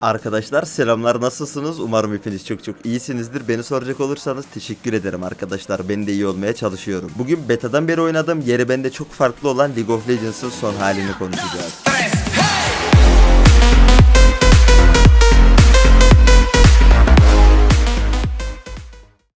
Arkadaşlar selamlar nasılsınız? Umarım hepiniz çok çok iyisinizdir. Beni soracak olursanız teşekkür ederim arkadaşlar. Ben de iyi olmaya çalışıyorum. Bugün betadan beri oynadığım yeri bende çok farklı olan League of Legends'ın son halini konuşacağız.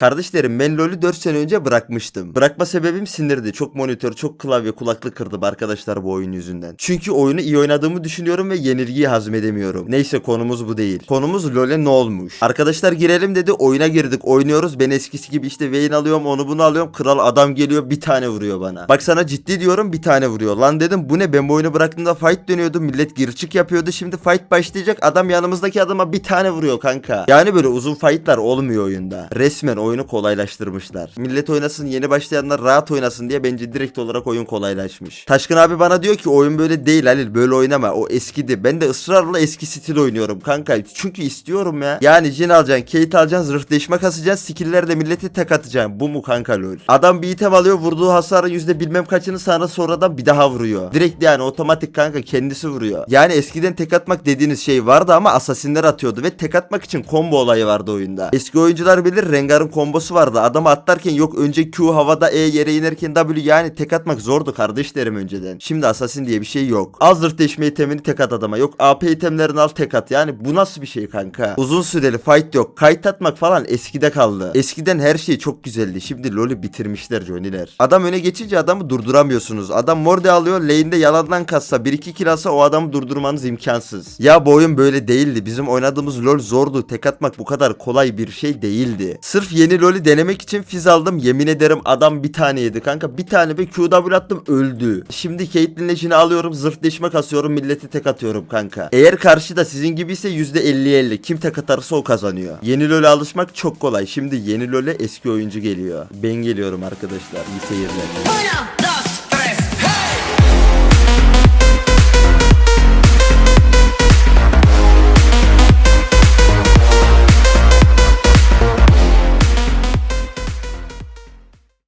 Kardeşlerim ben LoL'ü 4 sene önce bırakmıştım. Bırakma sebebim sinirdi. Çok monitör, çok klavye, kulaklık kırdım arkadaşlar bu oyun yüzünden. Çünkü oyunu iyi oynadığımı düşünüyorum ve yenilgiyi hazmedemiyorum. Neyse konumuz bu değil. Konumuz LoL'e ne olmuş? Arkadaşlar girelim dedi oyuna girdik oynuyoruz. Ben eskisi gibi işte Vayne alıyorum onu bunu alıyorum. Kral adam geliyor bir tane vuruyor bana. Bak sana ciddi diyorum bir tane vuruyor. Lan dedim bu ne ben bu oyunu bıraktığımda fight dönüyordu. Millet gir çık yapıyordu. Şimdi fight başlayacak. Adam yanımızdaki adama bir tane vuruyor kanka. Yani böyle uzun fightlar olmuyor oyunda. Resmen oyunu kolaylaştırmışlar. Millet oynasın yeni başlayanlar rahat oynasın diye bence direkt olarak oyun kolaylaşmış. Taşkın abi bana diyor ki oyun böyle değil Halil böyle oynama o eskidi. Ben de ısrarla eski stil oynuyorum kanka. Çünkü istiyorum ya. Yani Jin alacaksın, Kate alacaksın, zırh değişme kasacaksın, skill'ler de milleti tek atacaksın. Bu mu kanka lol? Adam bir item alıyor vurduğu hasarın yüzde bilmem kaçını sana sonradan bir daha vuruyor. Direkt yani otomatik kanka kendisi vuruyor. Yani eskiden tek atmak dediğiniz şey vardı ama asasinler atıyordu ve tek atmak için combo olayı vardı oyunda. Eski oyuncular bilir Rengar'ın kombosu vardı. Adamı atlarken yok önce Q havada E yere inerken W yani tek atmak zordu kardeşlerim önceden. Şimdi assassin diye bir şey yok. Az zırh deşme itemini tek at adama. Yok AP itemlerini al tek at. Yani bu nasıl bir şey kanka? Uzun süreli fight yok. Kayıt atmak falan eskide kaldı. Eskiden her şey çok güzeldi. Şimdi LoL'ü bitirmişler Johnny'ler. Adam öne geçince adamı durduramıyorsunuz. Adam morde alıyor lane'de yalandan kassa 1-2 kill alsa o adamı durdurmanız imkansız. Ya bu oyun böyle değildi. Bizim oynadığımız LoL zordu. Tek atmak bu kadar kolay bir şey değildi. Sırf yeni LoL'ü denemek için fiz aldım. Yemin ederim adam bir tane yedi kanka. Bir tane bir QW attım öldü. Şimdi Caitlyn'le işini alıyorum. Zırh deşme kasıyorum. Milleti tek atıyorum kanka. Eğer karşıda sizin gibiyse %50-50. Kim tek atarsa o kazanıyor. Yeni LoL'e alışmak çok kolay. Şimdi yeni LoL'e eski oyuncu geliyor. Ben geliyorum arkadaşlar. İyi seyirler.